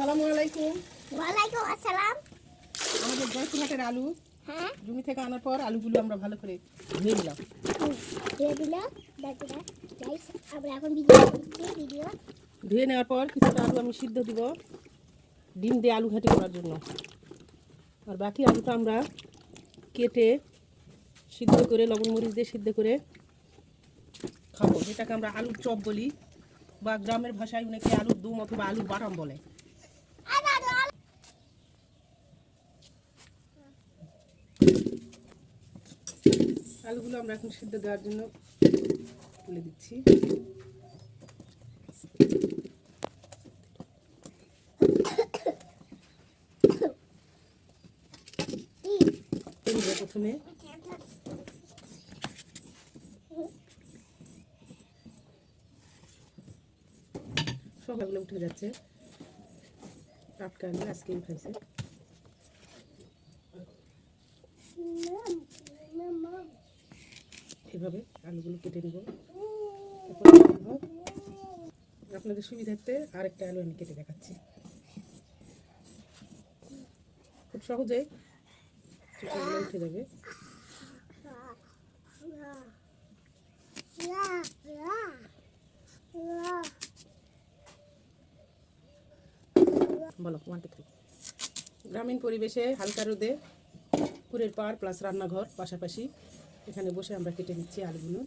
আসসালামু আলাইকুম। ওয়ালাইকুম আসসালাম। আমাদের জয়পুরহাটের আলু। হ্যাঁ। জমি থেকে আনার পর আলুগুলো আমরা ভালো করে ধুয়ে নিলাম। দিয়ে দিল দেখুন আমরা এখন ভিডিও ধুয়ে নেওয়ার পর কিছুটা আলু আমি সিদ্ধ দিব ডিম দিয়ে আলু ঘাটি করার জন্য। আর বাকি আলুটা আমরা কেটে সিদ্ধ করে লবণ মরিচ দিয়ে সিদ্ধ করে খাব। যেটাকে আমরা আলুর চপ বলি বা গ্রামের ভাষায় অনেকে আলুর দুম অথবা আলুর বাটাম বলে। আলুগুলো আমরা এখন সিদ্ধ দেওয়ার জন্য তুলে দিচ্ছি। প্রথমে সকালগুলো উঠে যাচ্ছে। টাটকা আজকেই খাইছে এভাবে আলুগুলো কেটে নিব? আপনাদের সুবিধার্থে আরেকটা আলু আমি কেটে দেখাচ্ছি। খুব সহজে উঠে যাবে। বলো ওয়ান টু থ্রি গ্রামীণ পরিবেশে হালকা রোদে পুরের পাড় প্লাস রান্নাঘর পাশাপাশি এখানে বসে আমরা কেটে নিচ্ছি আলুগুলো।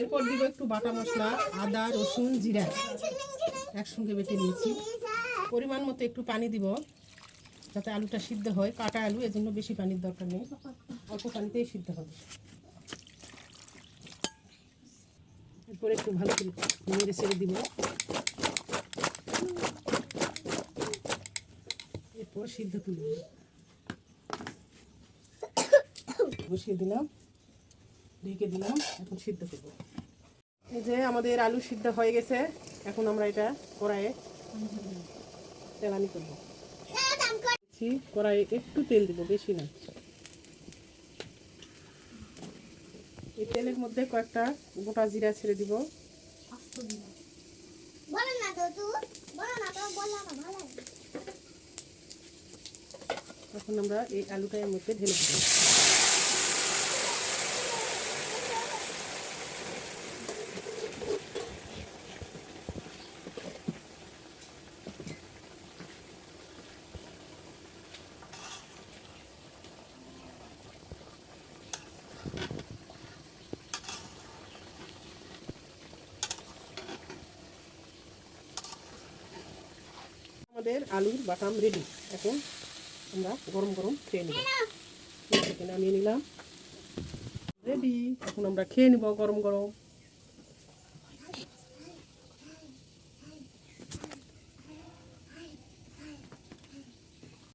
এরপর দিব একটু বাটা মশলা আদা রসুন জিরা। একসঙ্গে বেটে নিয়েছি পরিমাণ মতো একটু পানি দিব যাতে আলুটা সিদ্ধ হয়। কাটা আলু এজন্য বেশি পানির দরকার নেই। অল্প পানিতেই সিদ্ধ হবে। এরপরে একটু ভালো করে নেড়ে ছেড়ে দিব। সিদ্ধ তুলে বসিয়ে দিলাম, ঢেকে দিলাম, এখন সিদ্ধ করব। এই যে আমাদের আলু সিদ্ধ হয়ে গেছে, এখন আমরা এটা কড়াইয়ে তেলানি করব। কড়াইয়ে একটু তেল দিব, বেশি না। এই তেলের মধ্যে কয়েকটা গোটা জিরা ছেড়ে দিব। বলো না তো বলো না ভালো এখন আমরা এই আলুটা এর মধ্যে ঢেলে দেবো। আমাদের আলুর বাটাম রেডি এখন আমরা গরম গরম খেয়ে নেব। নামিয়ে নিলাম। রেডি এখন আমরা খেয়ে নিব গরম গরম।